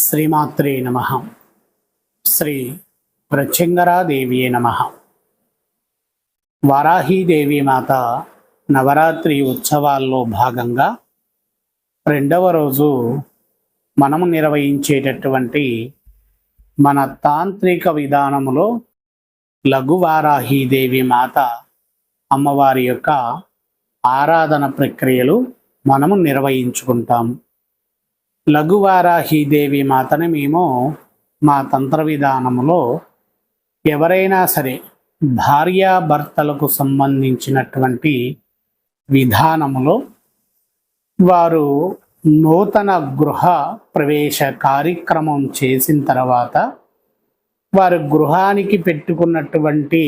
శ్రీమాత్రే నమ. శ్రీ ప్రత్యంగరాదేవియే నమ. వారాహీదేవి మాత నవరాత్రి ఉత్సవాల్లో భాగంగా రెండవ రోజు మనము నిర్వహించేటటువంటి మన తాంత్రిక విధానములో లఘువారాహీదేవి మాత అమ్మవారి యొక్క ఆరాధన ప్రక్రియలు మనము నిర్వహించుకుంటాము. లఘువారాహీదేవి మాతని మేము మా తంత్ర విధానములో ఎవరైనా సరే భార్యాభర్తలకు సంబంధించినటువంటి విధానములో వారు నూతన గృహ ప్రవేశ కార్యక్రమం చేసిన తర్వాత వారు గృహానికి పెట్టుకున్నటువంటి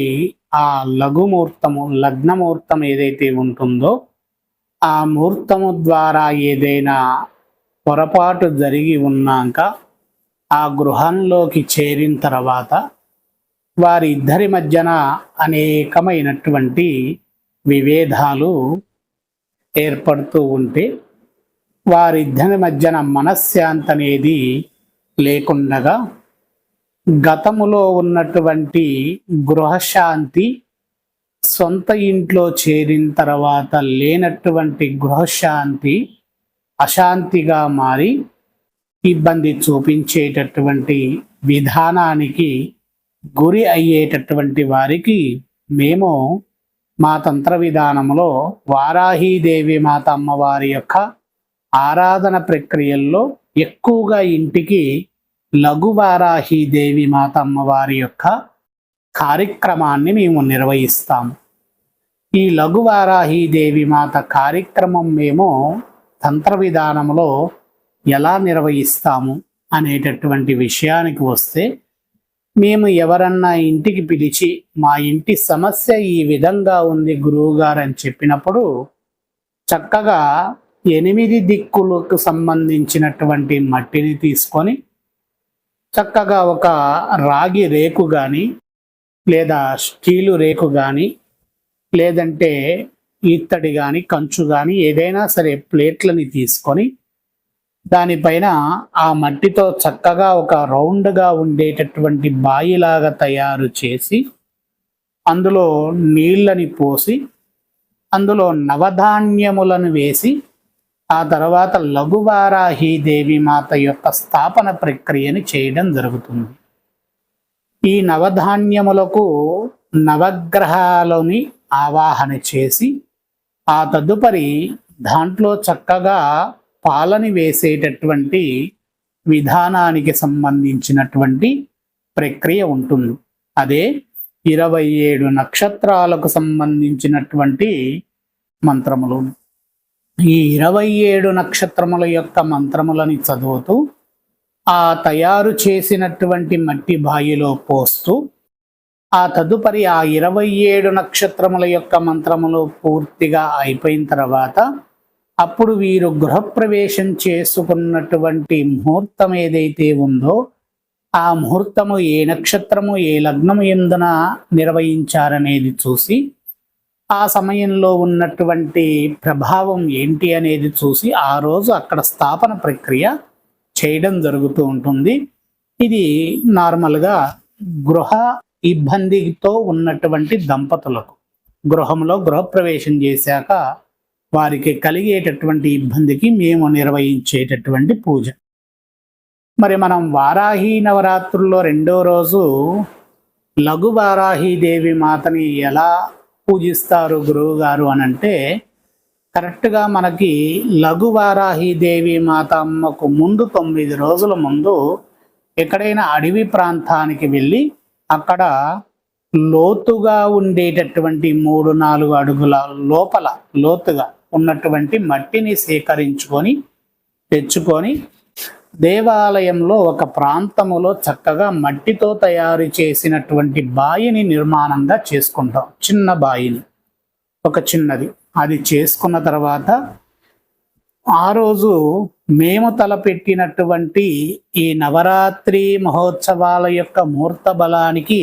ఆ లఘుముహూర్తము లగ్నముహూర్తం ఏదైతే ఉంటుందో ఆ ముహూర్తము ద్వారా ఏదైనా పొరపాటు జరిగి ఉన్నాక ఆ గృహంలోకి చేరిన తర్వాత వారిద్దరి మధ్యన అనేకమైనటువంటి విభేదాలు ఏర్పడుతూ ఉంటే వారిద్దరి మధ్యన మనశ్శాంతి అనేది లేకుండగా గతములో ఉన్నటువంటి గృహశాంతి సొంత ఇంట్లో చేరిన తర్వాత లేనటువంటి గృహశాంతి అశాంతిగా మారి ఇబ్బంది చూపించేటటువంటి విధానానికి గురి అయ్యేటటువంటి వారికి మేము మా తంత్ర విధానంలో వారాహీదేవి మాత అమ్మవారి యొక్క ఆరాధన ప్రక్రియల్లో ఎక్కువగా ఇంటికి లఘు వారాహీదేవి మాత అమ్మవారి యొక్క కార్యక్రమాన్ని మేము నిర్వహిస్తాము. ఈ లఘు వారాహీదేవి మాత కార్యక్రమం మేము తంత్ర విధానంలో ఎలా నిర్వహిస్తాము అనేటటువంటి విషయానికి వస్తే మేము ఎవరన్నా ఇంటికి పిలిచి మా ఇంటి సమస్య ఈ విధంగా ఉంది గురువుగారు అని చెప్పినప్పుడు చక్కగా ఎనిమిది దిక్కులకు సంబంధించినటువంటి మట్టిని తీసుకొని చక్కగా ఒక రాగి రేకు కానీ లేదా స్టీలు రేకు కానీ లేదంటే ఇత్తడి కానీ కంచు కానీ ఏదైనా సరే ప్లేట్లని తీసుకొని దానిపైన ఆ మట్టితో చక్కగా ఒక రౌండ్గా ఉండేటటువంటి బాయిలాగా తయారు చేసి అందులో నీళ్ళని పోసి అందులో నవధాన్యములను వేసి ఆ తర్వాత లఘువారాహి దేవి మాత యొక్క స్థాపన ప్రక్రియని చేయడం జరుగుతుంది. ఈ నవధాన్యములకు నవగ్రహాలని ఆవాహన చేసి ఆ తదుపరి దాంట్లో చక్కగా పాలని వేసేటటువంటి విధానానికి సంబంధించినటువంటి ప్రక్రియ ఉంటుంది. అదే ఇరవై ఏడు నక్షత్రాలకు సంబంధించినటువంటి మంత్రములు. ఈ ఇరవై ఏడు నక్షత్రముల యొక్క మంత్రములని చదువుతూ ఆ తయారు చేసినటువంటి మట్టి బాయిలో పోస్తూ ఆ తదుపరి ఆ ఇరవై ఏడు నక్షత్రముల యొక్క మంత్రములు పూర్తిగా అయిపోయిన తర్వాత అప్పుడు వీరు గృహప్రవేశం చేసుకున్నటువంటి ముహూర్తం ఏదైతే ఉందో ఆ ముహూర్తము ఏ నక్షత్రము ఏ లగ్నము ఎందున నిర్వహించారనేది చూసి ఆ సమయంలో ఉన్నటువంటి ప్రభావం ఏంటి అనేది చూసి ఆ రోజు అక్కడ స్థాపన ప్రక్రియ చేయడం జరుగుతూ ఉంటుంది. ఇది నార్మల్గా గృహ ఇబ్బందితో ఉన్నటువంటి దంపతులకు గృహంలో గృహప్రవేశం చేశాక వారికి కలిగేటటువంటి ఇబ్బందికి మేము నిర్వహించేటటువంటి పూజ. మరి మనం వారాహి నవరాత్రుల్లో రెండో రోజు లఘు వారాహీదేవి మాతని ఎలా పూజిస్తారు గురువు గారు అని అంటే కరెక్ట్గా మనకి లఘు వారాహీదేవి మాత అమ్మకు ముందు తొమ్మిది రోజుల ముందు ఎక్కడైనా అడవి ప్రాంతానికి వెళ్ళి అక్కడ లోతుగా ఉండేటటువంటి మూడు నాలుగు అడుగుల లోపల లోతుగా ఉన్నటువంటి మట్టిని సేకరించుకొని తెచ్చుకొని దేవాలయంలో ఒక ప్రాంతములో చక్కగా మట్టితో తయారు చేసినటువంటి బాయిని నిర్మాణంగా చేసుకుంటాం. చిన్న బాయిని. ఒక చిన్నది. అది చేసుకున్న తర్వాత ఆ రోజు మేము తలపెట్టినటువంటి ఈ నవరాత్రి మహోత్సవాల యొక్క ముహూర్త బలానికి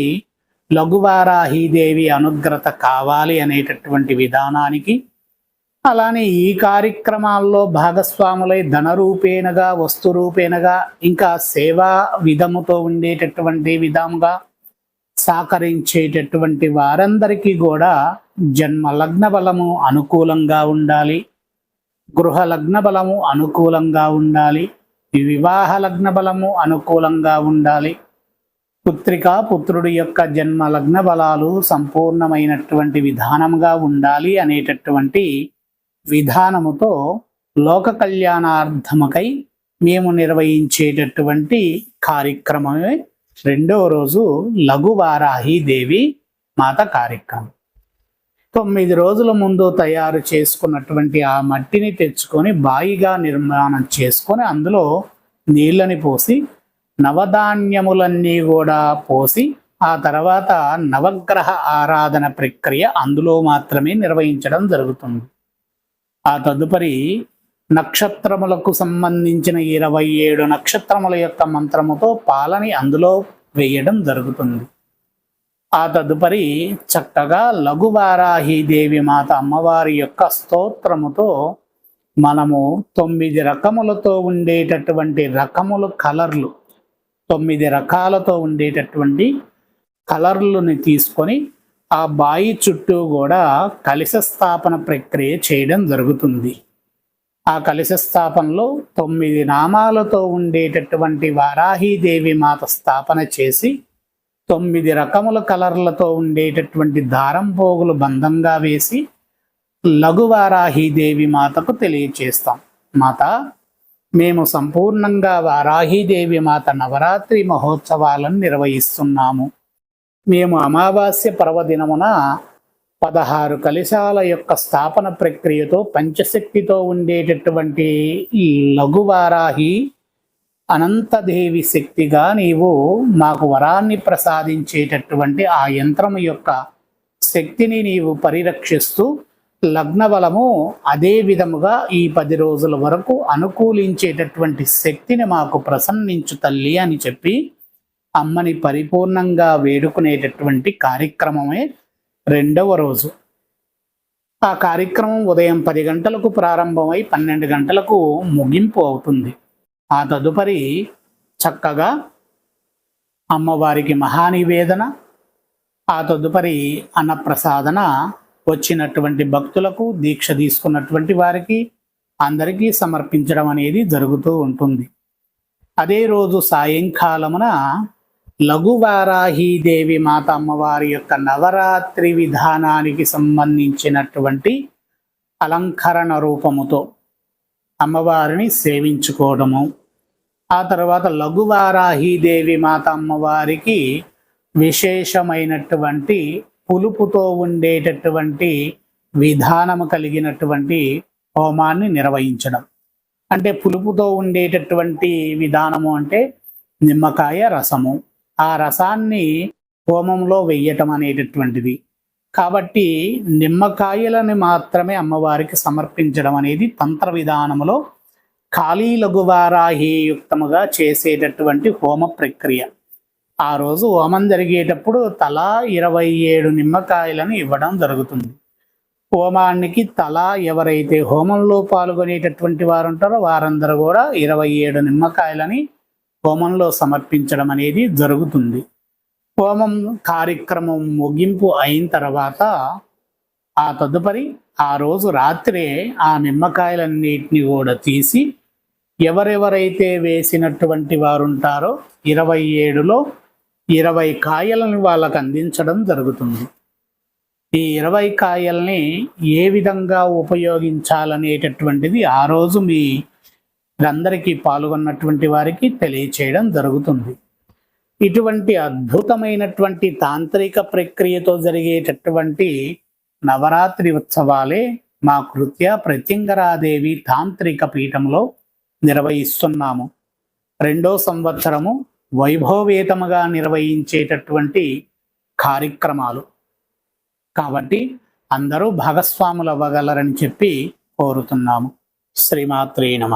లఘువారాహీదేవి అనుగ్రత కావాలి అనేటటువంటి విధానానికి అలానే ఈ కార్యక్రమాల్లో భాగస్వాములై ధనరూపేణగా వస్తురూపేణగా ఇంకా సేవా విధముతో ఉండేటటువంటి విధముగా సహకరించేటటువంటి వారందరికీ కూడా జన్మ లగ్న బలము అనుకూలంగా ఉండాలి. గృహ లగ్న బలము అనుకూలంగా ఉండాలి. వివాహ లగ్న బలము అనుకూలంగా ఉండాలి. పుత్రిక పుత్రుడి యొక్క జన్మ లగ్న బలాలు సంపూర్ణమైనటువంటి విధానముగా ఉండాలి అనేటటువంటి విధానముతో లోక కళ్యాణార్థముకై మేము నిర్వహించేటటువంటి కార్యక్రమమే రెండవ రోజు లఘువారాహి దేవి మాత కార్యక్రమం. తొమ్మిది రోజుల ముందు తయారు చేసుకున్నటువంటి ఆ మట్టిని తెచ్చుకొని బాయిగా నిర్మాణం చేసుకొని అందులో నీళ్ళని పోసి నవధాన్యములన్నీ కూడా పోసి ఆ తర్వాత నవగ్రహ ఆరాధన ప్రక్రియ అందులో మాత్రమే నిర్వహించడం జరుగుతుంది. ఆ తదుపరి నక్షత్రములకు సంబంధించిన ఇరవై ఏడు నక్షత్రముల యొక్క మంత్రముతో పాలని అందులో వేయడం జరుగుతుంది. ఆ తదుపరి చక్కగా లఘువారాహీదేవి మాత అమ్మవారి యొక్క స్తోత్రముతో మనము తొమ్మిది రకములతో ఉండేటటువంటి రకములు కలర్లు తొమ్మిది రకాలతో ఉండేటటువంటి కలర్లని తీసుకొని ఆ బాయి చుట్టూ కూడా కలిశ స్థాపన ప్రక్రియ చేయడం జరుగుతుంది. ఆ కలిశ స్థాపనలో తొమ్మిది నామాలతో ఉండేటటువంటి వారాహీదేవి మాత స్థాపన చేసి తొమ్మిది రకముల కలర్లతో ఉండేటటువంటి దారం పోగులు బంధంగా వేసి లఘువారాహీదేవి మాతకు తెలియచేస్తాం. మాత మేము సంపూర్ణంగా వారాహీదేవి మాత నవరాత్రి మహోత్సవాలను నిర్వహిస్తున్నాము. మేము అమావాస్య పర్వదినమున పదహారు కలశాల యొక్క స్థాపన ప్రక్రియతో పంచశక్తితో ఉండేటటువంటి లఘువారాహి అనంతదేవి శక్తిగా నీవు మాకు వరాన్ని ప్రసాదించేటటువంటి ఆ యంత్రం యొక్క శక్తిని నీవు పరిరక్షిస్తూ లగ్న బలము అదే విధముగా ఈ పది రోజుల వరకు అనుకూలించేటటువంటి శక్తిని మాకు ప్రసన్నించు తల్లి అని చెప్పి అమ్మని పరిపూర్ణంగా వేడుకునేటటువంటి కార్యక్రమమే రెండవ రోజు. ఆ కార్యక్రమం ఉదయం పది గంటలకు ప్రారంభమై పన్నెండు గంటలకు ముగింపు అవుతుంది. ఆ తదుపరి చక్కగా అమ్మవారికి మహానివేదన ఆ తదుపరి అన్నప్రసాదన వచ్చినటువంటి భక్తులకు దీక్ష తీసుకున్నటువంటి వారికి అందరికీ సమర్పించడం అనేది జరుగుతూ ఉంటుంది. అదే రోజు సాయంకాలమున లఘువారాహీదేవి మాత అమ్మవారి యొక్క నవరాత్రి విధానానికి సంబంధించినటువంటి అలంకరణ రూపముతో అమ్మవారిని సేవించుకోవడము ఆ తర్వాత లఘువారాహీదేవి మాత అమ్మవారికి విశేషమైనటువంటి పులుపుతో ఉండేటటువంటి విధానము కలిగినటువంటి హోమాన్ని నిర్వహించడం. అంటే పులుపుతో ఉండేటటువంటి విధానము అంటే నిమ్మకాయ రసము. ఆ రసాన్ని హోమంలో వెయ్యటం అనేటటువంటిది. కాబట్టి నిమ్మకాయలను మాత్రమే అమ్మవారికి సమర్పించడం అనేది తంత్ర విధానములో ఖాళీ లఘువారాహీయుక్తముగా చేసేటటువంటి హోమ ప్రక్రియ. ఆ రోజు హోమం జరిగేటప్పుడు తలా ఇరవై ఏడు నిమ్మకాయలను ఇవ్వడం జరుగుతుంది. హోమానికి తలా ఎవరైతే హోమంలో పాల్గొనేటటువంటి వారు ఉంటారో వారందరూ కూడా ఇరవై ఏడు నిమ్మకాయలని హోమంలో సమర్పించడం అనేది జరుగుతుంది. హోమం కార్యక్రమం ముగింపు అయిన తర్వాత ఆ తదుపరి ఆ రోజు రాత్రే ఆ నిమ్మకాయలన్నిటిని కూడా తీసి ఎవరెవరైతే వేసినటువంటి వారు ఉంటారో ఇరవై ఏడులో ఇరవై కాయలను వాళ్ళకు అందించడం జరుగుతుంది. ఈ ఇరవై కాయల్ని ఏ విధంగా ఉపయోగించాలనేటటువంటిది ఆ రోజు మీ అందరికీ పాల్గొన్నటువంటి వారికి తెలియచేయడం జరుగుతుంది. ఇటువంటి అద్భుతమైనటువంటి తాంత్రిక ప్రక్రియతో జరిగేటటువంటి నవరాత్రి ఉత్సవాలే మా కృత్య ప్రత్యంగరాదేవి తాంత్రిక పీఠంలో నిర్వహిస్తున్నాము. రెండో సంవత్సరము వైభవేతముగా నిర్వహించేటటువంటి కార్యక్రమాలు. కాబట్టి అందరూ భాగస్వాములు అవ్వగలరని చెప్పి కోరుతున్నాము. శ్రీమాత్రే నమ.